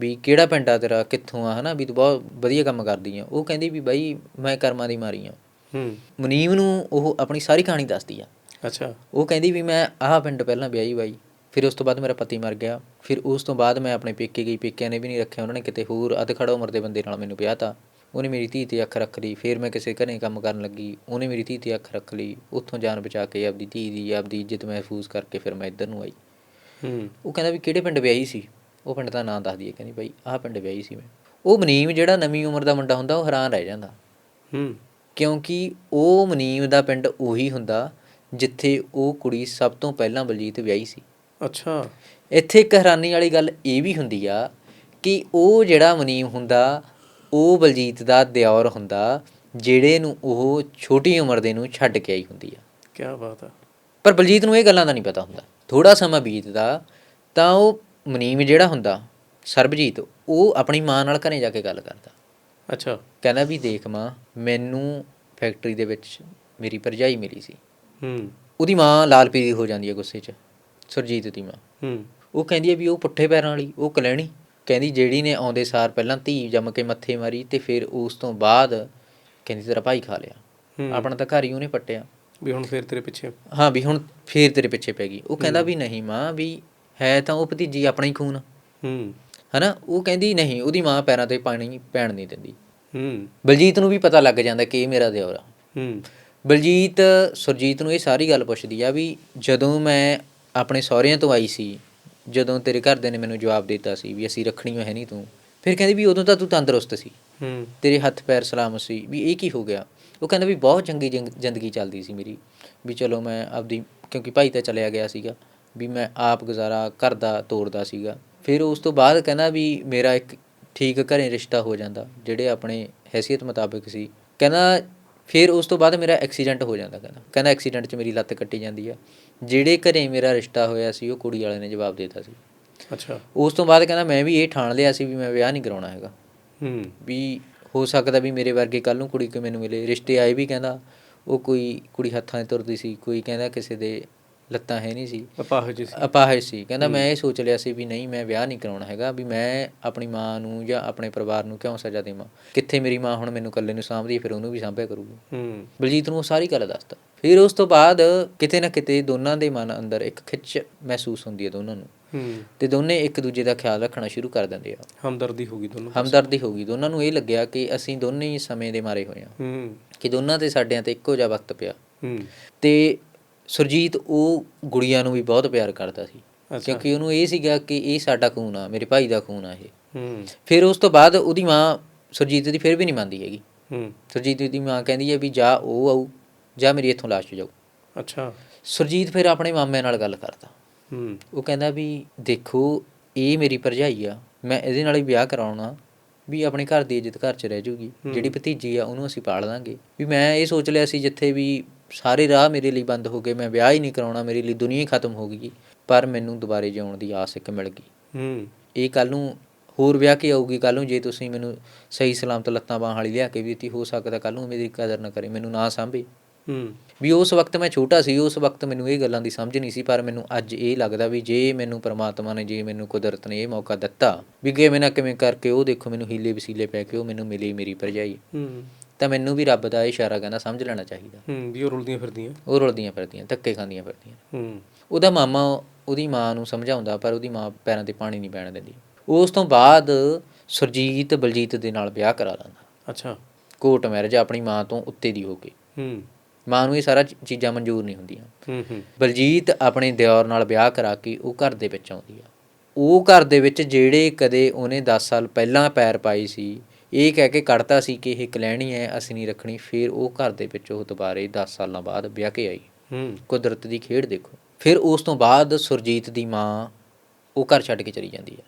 ਵੀ ਕਿਹੜਾ ਪਿੰਡ ਆ ਤੇਰਾ ਕਿੱਥੋਂ ਆ ਹਨਾ? ਵੀ ਤੂੰ ਬਹੁਤ ਵਧੀਆ ਕੰਮ ਕਰਦੀ ਆ। ਉਹ ਕਹਿੰਦੀ ਵੀ ਬਾਈ ਮੈਂ ਕਰਮਾਂ ਦੀ ਮਾਰੀ ਆ। ਹੂੰ। ਮਨੀਮ ਨੂੰ ਉਹ ਆਪਣੀ ਸਾਰੀ ਕਹਾਣੀ ਦੱਸਦੀ ਆ। ਅੱਛਾ। ਉਹ ਕਹਿੰਦੀ ਵੀ ਮੈਂ ਆਹ ਪਿੰਡ ਪਹਿਲਾਂ ਵਿਆਹੀ ਬਾਈ ਫਿਰ ਉਸ ਤੋਂ ਬਾਅਦ ਮੇਰਾ ਪਤੀ ਮਰ ਗਿਆ ਫਿਰ ਉਸ ਤੋਂ ਬਾਅਦ ਮੈਂ ਆਪਣੇ ਪੇਕੇ ਗਈ ਪੇਕਿਆਂ ਨੇ ਵੀ ਨਹੀਂ ਰੱਖਿਆ ਉਹਨਾਂ ਨੇ ਕਿਤੇ ਹੋਰ ਅਧਖੜ ਉਮਰ ਦੇ ਬੰਦੇ ਨਾਲ ਮੈਨੂੰ ਵਿਆਹਤਾ। ਉਹਨੇ ਮੇਰੀ ਧੀ ਤੇ ਅੱਖ ਰੱਖ ਲਈ ਫਿਰ ਮੈਂ ਕਿਸੇ ਘਰੇ ਕੰਮ ਕਰਨ ਲੱਗੀ। ਉਹਨੇ ਮੇਰੀ ਧੀ ਤੇ ਅੱਖ ਰੱਖ ਲਈ ਉੱਥੋਂ ਜਾਨ ਬਚਾ ਕੇ ਆਪਦੀ ਧੀ ਦੀ ਆਪਦੀ ਇੱਜ਼ਤ ਮਹਿਫੂਜ਼ ਕਰਕੇ ਫਿਰ ਮੈਂ ਇੱਧਰ ਨੂੰ ਆਈ। ਹੂੰ। ਉਹ ਕਹਿੰਦਾ ਵੀ ਕਿਹੜੇ ਪਿੰਡ ਵਿਆਹੀ ਸੀ? ਉਹ ਪਿੰਡ ਦਾ ਨਾਂ ਦੱਸਦੀ ਹੈ ਕਹਿੰਦੀ ਬਾਈ ਆਹ ਪਿੰਡ ਵਿਆਹੀ ਸੀ ਮੈਂ। ਉਹ ਮਨੀਮ ਜਿਹੜਾ ਨਵੀਂ ਉਮਰ ਦਾ ਮੁੰਡਾ ਹੁੰਦਾ ਉਹ ਹੈਰਾਨ ਰਹਿ ਜਾਂਦਾ। ਹੂੰ। ਕਿਉਂਕਿ ਉਹ ਮਨੀਮ ਦਾ ਪਿੰਡ ਉਹੀ ਹੁੰਦਾ ਜਿੱਥੇ ਉਹ ਕੁੜੀ ਸਭ ਤੋਂ ਪਹਿਲਾਂ ਬਲਜੀਤ ਵਿਆਹੀ ਸੀ। ਅੱਛਾ। ਇੱਥੇ ਇੱਕ ਹੈਰਾਨੀ ਵਾਲੀ ਗੱਲ ਇਹ ਵੀ ਹੁੰਦੀ ਆ ਕਿ ਉਹ ਜਿਹੜਾ ਮਨੀਮ ਹੁੰਦਾ ਉਹ ਬਲਜੀਤ ਦਾ ਦਿਓਰ ਹੁੰਦਾ ਜਿਹੜੇ ਨੂੰ ਉਹ ਛੋਟੀ ਉਮਰ ਦੇ ਨੂੰ ਛੱਡ ਕੇ ਆਈ ਹੁੰਦੀ ਆ। ਕੀ ਬਾਤ ਆ। ਪਰ ਬਲਜੀਤ ਨੂੰ ਇਹ ਗੱਲਾਂ ਦਾ ਨਹੀਂ ਪਤਾ ਹੁੰਦਾ। ਥੋੜਾ ਸਮਾਂ ਬੀਤਦਾ ਤਾਂ ਉਹ ਮਨੀਮ ਜਿਹੜਾ ਹੁੰਦਾ ਸਰਬਜੀਤ ਉਹ ਆਪਣੀ ਮਾਂ ਨਾਲ ਘਰੇ ਜਾ ਕੇ ਗੱਲ ਕਰਦਾ। ਅੱਛਾ। ਕਹਿੰਦਾ ਵੀ ਦੇਖ ਮਾਂ ਮੈਨੂੰ ਫੈਕਟਰੀ ਦੇ ਵਿੱਚ ਮੇਰੀ ਭਰਜਾਈ ਮਿਲੀ ਸੀ। ਹੂੰ। ਉਹਦੀ ਮਾਂ ਲਾਲ ਪੀਲੀ ਹੋ ਜਾਂਦੀ ਹੈ ਗੁੱਸੇ 'ਚ ਸੁਰਜੀਤ ਦੀ ਮਾਂ। ਹੂੰ। ਉਹ ਕਹਿੰਦੀ ਹੈ ਵੀ ਉਹ ਪੁੱਠੇ ਪੈਰਾਂ ਵਾਲੀ ਉਹ ਕਲੈਣੀ। ਕਹਿੰਦੀ ਜਿਹੜੀ ਨੇ ਆਉਂਦੇ ਸਾਰ ਪਹਿਲਾਂ ਧੀ ਜੰਮ ਕੇ ਮੱਥੇ ਮਾਰੀ ਤੇ ਫਿਰ ਉਸ ਤੋਂ ਬਾਅਦ ਕਹਿੰਦੀ ਤੇਰਾ ਭਾਈ ਖਾ ਲਿਆ। ਆਪਣਾ ਤਾਂ ਘਰ ਹੀ ਉਹਨੇ ਪੱਟਿਆ। ਵੀ ਹੁਣ ਫੇਰ ਤੇਰੇ ਪਿੱਛੇ। ਹਾਂ ਵੀ ਹੁਣ ਫੇਰ ਤੇਰੇ ਪਿੱਛੇ ਪੈ ਗਈ। ਉਹ ਕਹਿੰਦਾ ਵੀ ਨਹੀਂ ਮਾਂ ਵੀ ਹੈ ਤਾਂ ਉਹ ਭਤੀਜੀ ਆਪਣਾ ਹੀ ਖੂਨ। ਹੂੰ। ਹਨਾ? ਉਹ ਕਹਿੰਦੀ ਨਹੀਂ ਉਹਦੀ ਮਾਂ ਪੈਰਾਂ ਤੇ ਪਾਣੀ ਪੈਣ ਨਹੀਂ ਦਿੰਦੀ। ਹੂੰ। ਬਲਜੀਤ ਨੂੰ ਵੀ ਪਤਾ ਲੱਗ ਜਾਂਦਾ ਕਿ ਇਹ ਮੇਰਾ ਦਿਓਰ ਆ। ਹੂੰ। ਬਲਜੀਤ ਸੁਰਜੀਤ ਨੂੰ ਇਹ ਸਾਰੀ ਗੱਲ ਪੁੱਛਦੀ ਆ ਵੀ ਜਦੋਂ ਮੈਂ ਆਪਣੇ ਸਹੁਰਿਆਂ ਤੋਂ ਆਈ ਸੀ ਜਦੋਂ ਤੇਰੇ ਘਰਦਿਆਂ ਨੇ ਮੈਨੂੰ ਜਵਾਬ ਦਿੱਤਾ ਸੀ ਵੀ ਅਸੀਂ ਰੱਖਣੀ ਹੈ ਨਹੀਂ ਤੂੰ ਫਿਰ ਕਹਿੰਦੀ ਵੀ ਉਦੋਂ ਤਾਂ ਤੂੰ ਤੰਦਰੁਸਤ ਸੀ। ਹੂੰ। ਤੇਰੇ ਹੱਥ ਪੈਰ ਸਲਾਮਤ ਸੀ। ਵੀ ਇਹ ਕੀ ਹੋ ਗਿਆ? ਉਹ ਕਹਿੰਦਾ ਵੀ ਬਹੁਤ ਚੰਗੀ ਜ਼ਿੰਦ- ਜ਼ਿੰਦਗੀ ਚੱਲਦੀ ਸੀ ਮੇਰੀ। ਵੀ ਚਲੋ ਮੈਂ ਆਪਦੀ ਕਿਉਂਕਿ ਭਾਈ ਤਾਂ ਚਲਿਆ ਗਿਆ ਸੀਗਾ ਵੀ ਮੈਂ ਆਪ ਗੁਜ਼ਾਰਾ ਕਰਦਾ ਤੋਰਦਾ ਸੀਗਾ। ਫਿਰ ਉਸ ਤੋਂ ਬਾਅਦ ਕਹਿੰਦਾ ਵੀ ਮੇਰਾ ਇੱਕ ਠੀਕ ਘਰੇ ਰਿਸ਼ਤਾ ਹੋ ਜਾਂਦਾ ਜਿਹੜੇ ਆਪਣੇ ਹੈਸੀਅਤ ਮੁਤਾਬਕ ਸੀ। ਕਹਿੰਦਾ ਫਿਰ ਉਸ ਤੋਂ ਬਾਅਦ ਮੇਰਾ ਐਕਸੀਡੈਂਟ ਹੋ ਜਾਂਦਾ ਕਹਿੰਦਾ। ਕਹਿੰਦਾ ਐਕਸੀਡੈਂਟ 'ਚ ਮੇਰੀ ਲੱਤ ਕੱਟੀ ਜਾਂਦੀ ਆ। ਜਿਹੜੇ ਘਰੇ ਮੇਰਾ ਰਿਸ਼ਤਾ ਹੋਇਆ ਸੀ ਉਹ ਕੁੜੀ ਵਾਲੇ ਨੇ ਜਵਾਬ ਦਿੱਤਾ ਸੀ। ਅੱਛਾ। ਉਸ ਤੋਂ ਬਾਅਦ ਕਹਿੰਦਾ ਮੈਂ ਵੀ ਇਹ ਠਾਣ ਲਿਆ ਸੀ ਵੀ ਮੈਂ ਵਿਆਹ ਨਹੀਂ ਕਰਾਉਣਾ ਹੈਗਾ। ਹੂੰ। ਵੀ ਹੋ ਸਕਦਾ ਵੀ ਮੇਰੇ ਵਰਗੇ ਕੱਲ ਨੂੰ ਕੁੜੀ ਕੋਈ ਮੈਨੂੰ ਮਿਲੇ। ਰਿਸ਼ਤੇ ਆਏ ਵੀ ਕਹਿੰਦਾ ਉਹ ਕੋਈ ਕੁੜੀ ਹੱਥਾਂ 'ਤੇ ਤੁਰਦੀ ਸੀ ਕੋਈ ਕਹਿੰਦਾ ਕਿਸੇ ਦੇ ਲੱਤਾਂ ਹੈ ਨਹੀਂ ਸੀ। ਅਪਾਹਜ ਸੀ। ਅਪਾਹਜ ਸੀ। ਕਹਿੰਦਾ ਮੈਂ ਇਹ ਸੋਚ ਲਿਆ ਸੀ ਵੀ ਨਹੀਂ ਮੈਂ ਵਿਆਹ ਨਹੀਂ ਕਰਾਉਣਾ ਹੈਗਾ ਵੀ ਮੈਂ ਆਪਣੀ ਮਾਂ ਨੂੰ ਜਾਂ ਆਪਣੇ ਪਰਿਵਾਰ ਨੂੰ ਕਿਉਂ ਸਜ਼ਾ ਦੇਵਾਂ? ਕਿੱਥੇ ਮੇਰੀ ਮਾਂ ਹੁਣ ਮੈਨੂੰ ਇਕੱਲੇ ਨੂੰ ਸਾਂਭਦੀ ਫਿਰ ਉਹਨੂੰ ਵੀ ਸਾਂਭਿਆ ਕਰੂਗੀ। ਹੂੰ। ਬਲਜੀਤ ਨੂੰ ਉਹ ਸਾਰੀ ਗੱਲ ਦੱਸਦਾ ਫਿਰ ਉਸ ਤੋਂ ਬਾਅਦ ਕਿਤੇ ਨਾ ਕਿਤੇ ਦੋਨਾਂ ਦੇ ਮਨ ਅੰਦਰ ਇੱਕ ਖਿੱਚ ਮਹਿਸੂਸ ਹੁੰਦੀ ਹੈ ਦੋਨਾਂ ਨੂੰ। ਹੂੰ। ਤੇ ਦੋਨੇ ਇੱਕ ਦੂਜੇ ਦਾ ਖਿਆਲ ਰੱਖਣਾ ਸ਼ੁਰੂ ਕਰ ਦਿੰਦੇ ਆ। ਹਮਦਰਦੀ ਹੋ ਗਈ ਦੋਨੋਂ ਹਮਦਰਦੀ ਹੋ ਗਈ। ਦੋਨਾਂ ਨੂੰ ਇਹ ਲੱਗਿਆ ਕਿ ਅਸੀਂ ਦੋਨੇ ਹੀ ਸਮੇਂ ਦੇ ਮਾਰੇ ਹੋਏ ਹੂੰ। ਕਿ ਦੋਨਾਂ ਤੇ ਸਾਡਿਆਂ ਤੇ ਇੱਕੋ ਜਿਹਾ ਵਕਤ ਪਿਆ। ਹੂੰ। ਤੇ ਸੁਰਜੀਤ ਉਹ ਗੁੜੀਆਂ ਨੂੰ ਵੀ ਬਹੁਤ ਪਿਆਰ ਕਰਦਾ ਸੀ। ਕਿਉਂਕਿ ਉਹਨੂੰ ਇਹ ਸੀਗਾ ਕਿ ਇਹ ਸਾਡਾ ਖੂਨ ਆ ਮੇਰੇ ਭਾਈ ਦਾ ਖੂਨ ਆ ਇਹ। ਹੂੰ। ਫਿਰ ਉਸ ਤੋਂ ਬਾਅਦ ਉਹਦੀ ਮਾਂ ਸੁਰਜੀਤ ਦੀ ਫਿਰ ਵੀ ਨਹੀਂ ਮੰਨਦੀ ਹੈਗੀ। ਹੂੰ। ਸੁਰਜੀਤ ਦੀ ਮਾਂ ਕਹਿੰਦੀ ਹੈ ਵੀ ਜਾ ਉਹ ਆਊ ਜਾਂ ਮੇਰੀ ਇੱਥੋਂ ਲਾਸ਼ ਜਾਊ। ਅੱਛਾ। ਸੁਰਜੀਤ ਫਿਰ ਆਪਣੇ ਮਾਮੇ ਨਾਲ ਗੱਲ ਕਰਦਾ। ਹੂੰ। ਉਹ ਕਹਿੰਦਾ ਵੀ ਦੇਖੋ ਇਹ ਮੇਰੀ ਭਰਜਾਈ ਆ ਮੈਂ ਇਹਦੇ ਨਾਲ ਹੀ ਵਿਆਹ ਕਰਾਉਣਾ ਵੀ ਆਪਣੇ ਘਰ ਦੀ ਇੱਜ਼ਤ ਘਰ 'ਚ ਰਹਿ ਜੂਗੀ। ਜਿਹੜੀ ਭਤੀਜੀ ਆ ਉਹਨੂੰ ਅਸੀਂ ਪਾਲ ਦਾਂਗੇ। ਵੀ ਮੈਂ ਇਹ ਸੋਚ ਲਿਆ ਸੀ ਜਿੱਥੇ ਵੀ ਸਾਰੇ ਰਾਹ ਮੇਰੇ ਲਈ ਬੰਦ ਹੋ ਗਏ ਮੈਂ ਵਿਆਹ ਹੀ ਨਹੀਂ ਕਰਾਉਣਾ ਮੇਰੀ ਲਈ ਦੁਨੀਆ ਹੀ ਖਤਮ ਹੋ ਗਈ ਪਰ ਮੈਨੂੰ ਦੁਬਾਰੇ ਜਿਉਣ ਦੀ ਆਸ ਇੱਕ ਮਿਲ ਗਈ। ਹੂੰ। ਇਹ ਕੱਲ ਨੂੰ ਹੋਰ ਵਿਆਹ ਕੇ ਆਊਗੀ ਕੱਲ ਨੂੰ ਜੇ ਤੁਸੀਂ ਮੈਨੂੰ ਸਹੀ ਸਲਾਮਤ ਲੱਤਾਂ ਬਾਹਾਂ ਵਾਲੀ ਲਿਆ ਕੇ ਵੀ ਦਿੱਤੀ ਹੋ ਸਕਦਾ ਕੱਲ ਨੂੰ ਮੇਰੀ ਕਦਰ ਨਾ ਕਰੇ ਮੈਨੂੰ ਨਾ ਸਾਂਭੇ। ਹੂੰ। ਵੀ ਉਸ ਵਕਤ ਮੈਂ ਛੋਟਾ ਸੀ ਉਸ ਵਕਤ ਮੈਨੂੰ ਇਹ ਗੱਲਾਂ ਦੀ ਸਮਝ ਨਹੀਂ ਸੀ ਪਰ ਮੈਨੂੰ ਅੱਜ ਇਹ ਲੱਗਦਾ ਵੀ ਜੇ ਮੈਨੂੰ ਪ੍ਰਮਾਤਮਾ ਨੇ ਜੇ ਮੈਨੂੰ ਕੁਦਰਤ ਨੇ ਇਹ ਮੌਕਾ ਦਿੱਤਾ ਵੀ ਕਿਵੇਂ ਨਾ ਕਿਵੇਂ ਕਰਕੇ ਉਹ ਦੇਖੋ ਮੈਨੂੰ ਹੀਲੇ ਵਸੀਲੇ ਪੈ ਕੇ ਉਹ ਮੈਨੂੰ ਮਿਲੀ ਮੇਰੀ ਭਰਜਾਈ। ਹੂੰ। ਤਾਂ ਮੈਨੂੰ ਵੀ ਰੱਬ ਦਾ ਇਸ਼ਾਰਾ ਕਹਿੰਦਾ ਸਮਝ ਲੈਣਾ ਚਾਹੀਦਾ। ਹੂੰ ਵੀ ਉਹ ਰੁਲਦੀਆਂ ਫਿਰਦੀਆਂ। ਉਹ ਰੁਲਦੀਆਂ ਫਿਰਦੀਆਂ ਧੱਕੇ ਖਾਂਦੀਆਂ ਫਿਰਦੀਆਂ। ਹੂੰ। ਉਹਦਾ ਮਾਮਾ ਉਹਦੀ ਮਾਂ ਨੂੰ ਸਮਝਾਉਂਦਾ ਪਰ ਉਹਦੀ ਮਾਂ ਪੈਰਾਂ ਤੇ ਪਾਣੀ ਨਹੀਂ ਪੈਣ ਦਿੰਦੀ। ਉਸ ਤੋਂ ਬਾਅਦ ਸੁਰਜੀਤ ਬਲਜੀਤ ਦੇ ਨਾਲ ਵਿਆਹ ਕਰਾ ਲੈਂਦਾ। ਅੱਛਾ। ਕੋਰਟ ਮੈਰਿਜ ਆਪਣੀ ਮਾਂ ਤੋਂ ਉੱਤੇ ਦੀ ਹੋ ਕੇ। ਹੂੰ। ਮਾਂ ਨੂੰ ਇਹ ਸਾਰਾ ਚੀਜ਼ਾਂ ਮਨਜ਼ੂਰ ਨਹੀਂ ਹੁੰਦੀਆਂ। ਹੂੰ ਹੂੰ। ਬਲਜੀਤ ਆਪਣੇ ਦਿਓਰ ਨਾਲ ਵਿਆਹ ਕਰਾ ਕੇ ਉਹ ਘਰ ਦੇ ਵਿੱਚ ਆਉਂਦੀ ਆ। ਉਹ ਘਰ ਦੇ ਵਿੱਚ ਜਿਹੜੇ ਕਦੇ ਉਹਨੇ 10 ਸਾਲ ਪਹਿਲਾਂ ਪੈਰ ਪਾਈ ਸੀ ਇਹ ਕਹਿ ਕੇ ਕੱਢਤਾ ਸੀ ਕਿ ਇਹ ਕਲੈਣੀ ਹੈ ਅਸੀਂ ਨਹੀਂ ਰੱਖਣੀ। ਫਿਰ ਉਹ ਘਰ ਦੇ ਵਿੱਚ ਉਹ ਦੁਬਾਰੇ 10 ਸਾਲਾਂ ਬਾਅਦ ਵਿਆਹ ਕੇ ਆਈ। ਹੂੰ। ਕੁਦਰਤ ਦੀ ਖੇਡ ਦੇਖੋ। ਫਿਰ ਉਸ ਤੋਂ ਬਾਅਦ ਸੁਰਜੀਤ ਦੀ ਮਾਂ ਉਹ ਘਰ ਛੱਡ ਕੇ ਚਲੀ ਜਾਂਦੀ ਹੈ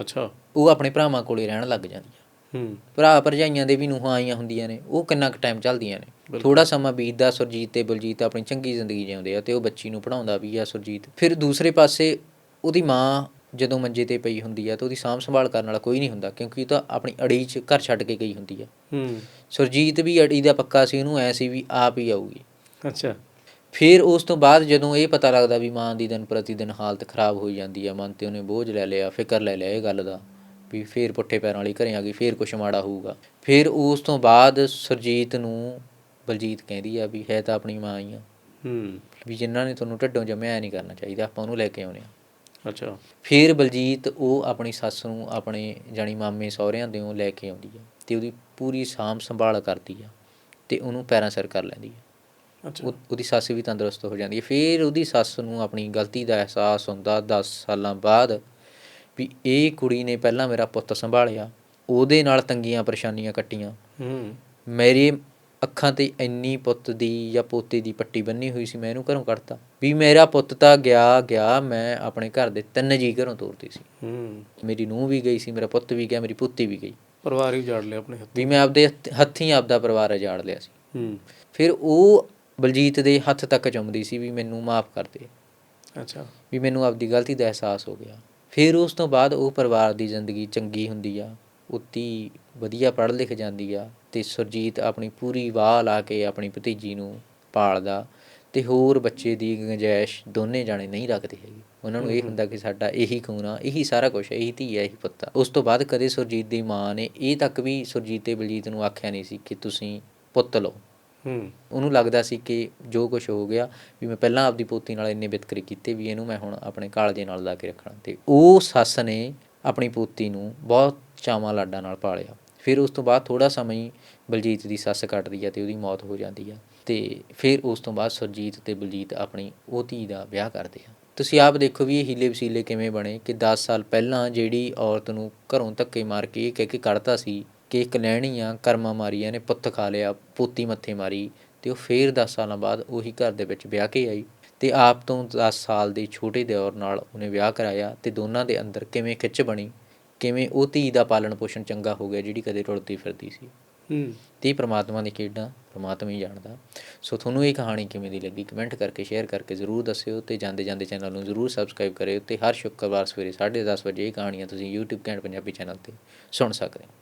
ਅੱਛਾ। ਉਹ ਆਪਣੇ ਭਰਾਵਾਂ ਕੋਲੇ ਰਹਿਣ ਲੱਗ ਜਾਂਦੀ ਹੈ ਹੂੰ। ਭਰਾ ਭਰਜਾਈਆਂ ਦੇ ਵੀ ਨੂੰਹਾਂ ਆਈਆਂ ਹੁੰਦੀਆਂ ਨੇ। ਉਹ ਕਿੰਨਾ ਕੁ ਟਾਈਮ ਚੱਲਦੀਆਂ ਨੇ। ਥੋੜਾ ਸਮਾਂ ਬੀਤਦਾ ਸੁਰਜੀਤ ਤੇ ਬਲਜੀਤ ਆਪਣੀ ਚੰਗੀ ਜ਼ਿੰਦਗੀ ਜਿਉਂਦੇ ਆ ਤੇ ਉਹ ਬੱਚੀ ਨੂੰ ਪੜਾਉਂਦਾ ਵੀ ਆ ਸੁਰਜੀਤ। ਫਿਰ ਦੂਸਰੇ ਪਾਸੇ ਉਹਦੀ ਮਾਂ ਜਦੋਂ ਮੰਜੇ ਤੇ ਪਈ ਹੁੰਦੀ ਆ ਤਾਂ ਉਹਦੀ ਸਾਂਭ ਸੰਭਾਲ ਕਰਨ ਵਾਲਾ ਕੋਈ ਨਹੀਂ ਹੁੰਦਾ ਕਿਉਂਕਿ ਉਹ ਤਾਂ ਆਪਣੀ ਅੜੀ 'ਚ ਘਰ ਛੱਡ ਕੇ ਗਈ ਹੁੰਦੀ ਆ। ਹੂੰ। ਸੁਰਜੀਤ ਵੀ ਅੜੀ ਦਾ ਪੱਕਾ ਸੀ ਉਹਨੂੰ ਐ ਸੀ ਵੀ ਆਪ ਹੀ ਆਊਗੀ। ਅੱਛਾ। ਫਿਰ ਉਸ ਤੋਂ ਬਾਅਦ ਜਦੋਂ ਇਹ ਪਤਾ ਲੱਗਦਾ ਵੀ ਮਾਂ ਦੀ ਦਿਨ ਪ੍ਰਤੀ ਦਿਨ ਹਾਲਤ ਖਰਾਬ ਹੋਈ ਜਾਂਦੀ ਆ ਮਨ ਤੇ ਉਹਨੇ ਬੋਝ ਲੈ ਲਿਆ ਫਿਕਰ ਲੈ ਲਿਆ ਇਹ ਗੱਲ ਦਾ ਵੀ ਫੇਰ ਪੁੱਠੇ ਪੈਰਾਂ ਵਾਲੀ ਘਰੇ ਆ ਗਈ ਫੇਰ ਕੁਛ ਮਾੜਾ ਹੋਊਗਾ। ਫਿਰ ਉਸ ਤੋਂ ਬਾਅਦ ਸੁਰਜੀਤ ਨੂੰ ਬਲਜੀਤ ਕਹਿੰਦੀ ਆ ਵੀ ਹੈ ਤਾਂ ਆਪਣੀ ਮਾਂ ਹੀ ਆ। ਹੂੰ। ਵੀ ਜਿਨ੍ਹਾਂ ਨੇ ਤੁਹਾਨੂੰ ਢੱਡੋਂ ਜੰਮਿਆ ਨਹੀਂ ਕਰਨਾ ਚਾਹੀਦਾ ਆਪਾਂ ਉਹਨੂੰ ਲੈ ਕੇ ਆਉਣੇ ਆ। ਅੱਛਾ। ਫਿਰ ਬਲਜੀਤ ਉਹ ਆਪਣੀ ਸੱਸ ਨੂੰ ਆਪਣੇ ਜਾਣੀ ਮਾਮੇ ਸਹੁਰਿਆਂ ਦੇ ਲੈ ਕੇ ਆਉਂਦੀ ਆ ਤੇ ਉਹਦੀ ਪੂਰੀ ਸਾਂਭ ਸੰਭਾਲ ਕਰਦੀ ਆ ਤੇ ਉਹਨੂੰ ਪੈਰਾਂ ਸਿਰ ਕਰ ਲੈਂਦੀ ਆ। ਅੱਛਾ। ਉਹ- ਉਹਦੀ ਸੱਸ ਵੀ ਤੰਦਰੁਸਤ ਹੋ ਜਾਂਦੀ ਹੈ ਫਿਰ ਉਹਦੀ ਸੱਸ ਨੂੰ ਆਪਣੀ ਗਲਤੀ ਦਾ ਅਹਿਸਾਸ ਹੁੰਦਾ 10 ਸਾਲਾਂ ਬਾਅਦ ਵੀ ਇਹ ਕੁੜੀ ਨੇ ਪਹਿਲਾਂ ਮੇਰਾ ਪੁੱਤ ਸੰਭਾਲਿਆ ਉਹਦੇ ਨਾਲ ਤੰਗੀਆਂ ਪਰੇਸ਼ਾਨੀਆਂ ਕੱਟੀਆਂ। ਹੂੰ। ਮੇਰੇ ਅੱਖਾਂ ਤੇ ਇੰਨੀ ਪੁੱਤ ਦੀ ਜਾਂ ਪੋਤੇ ਦੀ ਪੱਟੀ ਬੰਨੀ ਹੋਈ ਸੀ ਮੈਂ ਇਹਨੂੰ ਘਰੋਂ ਕੱਢਤਾ। ਵੀ ਮੇਰਾ ਪੁੱਤ ਤਾਂ ਗਿਆ ਗਿਆ ਮੈਂ ਆਪਣੇ ਘਰ ਦੇ ਤਿੰਨ ਜੀ ਘਰੋਂ ਤੋਰਤੀ ਸੀ। ਹੂੰ। ਮੇਰੀ ਨੂੰਹ ਵੀ ਗਈ ਸੀ ਮੇਰਾ ਪੁੱਤ ਵੀ ਗਿਆ ਮੇਰੀ ਪੁੱਤੀ ਵੀ ਗਈ। ਪਰਿਵਾਰ ਹੀ ਉਜਾੜ ਲਿਆ ਆਪਣੇ ਹੱਥ। ਵੀ ਮੈਂ ਆਪਦੇ ਹੱਥ- ਹੱਥੀਂ ਆਪਦਾ ਪਰਿਵਾਰ ਉਜਾੜ ਲਿਆ ਸੀ। ਹੂੰ। ਫਿਰ ਉਹ ਬਲਜੀਤ ਦੇ ਹੱਥ ਤੱਕ ਚੁੰਮਦੀ ਸੀ ਵੀ ਮੈਨੂੰ ਮਾਫ ਕਰ ਦੇ। ਅੱਛਾ। ਵੀ ਮੈਨੂੰ ਆਪਦੀ ਗਲਤੀ ਦਾ ਅਹਿਸਾਸ ਹੋ ਗਿਆ। ਫਿਰ ਉਸ ਤੋਂ ਬਾਅਦ ਉਹ ਪਰਿਵਾਰ ਦੀ ਜ਼ਿੰਦਗੀ ਚੰਗੀ ਹੁੰਦੀ ਆ। ਉੱਤੀ ਵਧੀਆ ਪੜ੍ਹ ਲਿਖ ਜਾਂਦੀ ਆ ਤੇ ਸੁਰਜੀਤ ਆਪਣੀ ਪੂਰੀ ਵਾਹ ਲਾ ਕੇ ਆਪਣੀ ਭਤੀਜੀ ਨੂੰ ਪਾਲਦਾ ਤੇ ਹੋਰ ਬੱਚੇ ਦੀ ਗੁੰਜਾਇਸ਼ ਦੋਨੇ ਜਾਣੇ ਨਹੀਂ ਰੱਖਦੇ ਹੈਗੇ। ਉਹਨਾਂ ਨੂੰ ਇਹ ਹੁੰਦਾ ਕਿ ਸਾਡਾ ਇਹੀ ਖੂਨ ਆ ਇਹੀ ਸਾਰਾ ਕੁਝ ਇਹੀ ਧੀ ਆ ਇਹੀ ਪੁੱਤ ਆ। ਉਸ ਤੋਂ ਬਾਅਦ ਕਦੇ ਸੁਰਜੀਤ ਦੀ ਮਾਂ ਨੇ ਇਹ ਤੱਕ ਵੀ ਸੁਰਜੀਤ ਤੇ ਬਲਜੀਤ ਨੂੰ ਆਖਿਆ ਨਹੀਂ ਸੀ ਕਿ ਤੁਸੀਂ ਪੁੱਤ ਲਓ। ਹੂੰ। ਉਹਨੂੰ ਲੱਗਦਾ ਸੀ ਕਿ ਜੋ ਕੁਝ ਹੋ ਗਿਆ ਵੀ ਮੈਂ ਪਹਿਲਾਂ ਆਪਦੀ ਪੋਤੀ ਨਾਲ ਇੰਨੇ ਵਿਤਕਰੇ ਕੀਤੇ ਵੀ ਇਹਨੂੰ ਮੈਂ ਹੁਣ ਆਪਣੇ ਕਾਲਜੇ ਨਾਲ ਲਾ ਕੇ ਰੱਖਣਾ। ਤੇ ਉਹ ਸੱਸ ਨੇ ਆਪਣੀ ਪੋਤੀ ਨੂੰ ਬਹੁਤ ਚਾਵਾਂ ਲਾਡਾਂ ਨਾਲ ਪਾਲਿਆ। ਫਿਰ ਉਸ ਤੋਂ ਬਾਅਦ ਥੋੜ੍ਹਾ ਸਮਾਂ ਹੀ ਬਲਜੀਤ ਦੀ ਸੱਸ ਕੱਟਦੀ ਹੈ ਅਤੇ ਉਹਦੀ ਮੌਤ ਹੋ ਜਾਂਦੀ ਆ ਅਤੇ ਫਿਰ ਉਸ ਤੋਂ ਬਾਅਦ ਸੁਰਜੀਤ ਅਤੇ ਬਲਜੀਤ ਆਪਣੀ ਉਹ ਧੀ ਦਾ ਵਿਆਹ ਕਰਦੇ ਆ। ਤੁਸੀਂ ਆਪ ਦੇਖੋ ਵੀ ਇਹ ਹੀਲੇ ਵਸੀਲੇ ਕਿਵੇਂ ਬਣੇ ਕਿ 10 ਸਾਲ ਪਹਿਲਾਂ ਜਿਹੜੀ ਔਰਤ ਨੂੰ ਘਰੋਂ ਧੱਕੇ ਮਾਰ ਕੇ ਇਹ ਕਹਿ ਕੇ ਕੱਢਤਾ ਸੀ ਕਿ ਇੱਕ ਲੈਣੀ ਆ ਕਰਮਾ ਮਾਰੀਆਂ ਇਹਨੇ ਪੁੱਤ ਖਾ ਲਿਆ, ਪੋਤੀ ਮੱਥੇ ਮਾਰੀ ਤੇ ਉਹ ਫੇਰ 10 ਸਾਲਾਂ ਬਾਅਦ ਉਹੀ ਘਰ ਦੇ ਵਿੱਚ ਵਿਆਹ ਕੇ ਆਈ ਤੇ ਆਪ ਤੋਂ 10 ਸਾਲ ਦੇ ਛੋਟੇ ਦਿਓਰ ਨਾਲ ਉਹਨੇ ਵਿਆਹ ਕਰਾਇਆ ਤੇ ਦੋਨਾਂ ਦੇ ਅੰਦਰ ਕਿਵੇਂ ਖਿੱਚ ਬਣੀ ਕਿਵੇਂ ਉਹ ਧੀ ਦਾ ਪਾਲਣ ਪੋਸ਼ਣ ਚੰਗਾ ਹੋ ਗਿਆ ਜਿਹੜੀ ਕਦੇ ਰੁਲਦੀ ਫਿਰਦੀ ਸੀ। ਹੂੰ। ਤੇ ਪ੍ਰਮਾਤਮਾ ਦੀ ਖੇਡਾਂ ਪ੍ਰਮਾਤਮਾ ਹੀ ਜਾਣਦਾ। ਸੋ ਤੁਹਾਨੂੰ ਇਹ ਕਹਾਣੀ ਕਿਵੇਂ ਦੀ ਲੱਗੀ ਕਮੈਂਟ ਕਰਕੇ ਸ਼ੇਅਰ ਕਰਕੇ ਜ਼ਰੂਰ ਦੱਸਿਓ ਤੇ ਜਾਂਦੇ ਜਾਂਦੇ ਚੈਨਲ ਨੂੰ ਜ਼ਰੂਰ ਸਬਸਕ੍ਰਾਈਬ ਕਰਿਓ ਤੇ ਹਰ ਸ਼ੁੱਕਰਵਾਰ ਸਵੇਰੇ 10:30 ਵਜੇ ਇਹ ਕਹਾਣੀਆਂ ਤੁਸੀਂ YouTube ਕੈਂਟ ਪੰਜਾਬੀ ਚੈਨਲ ਤੇ ਸੁਣ ਸਕਦੇ ਹੋ।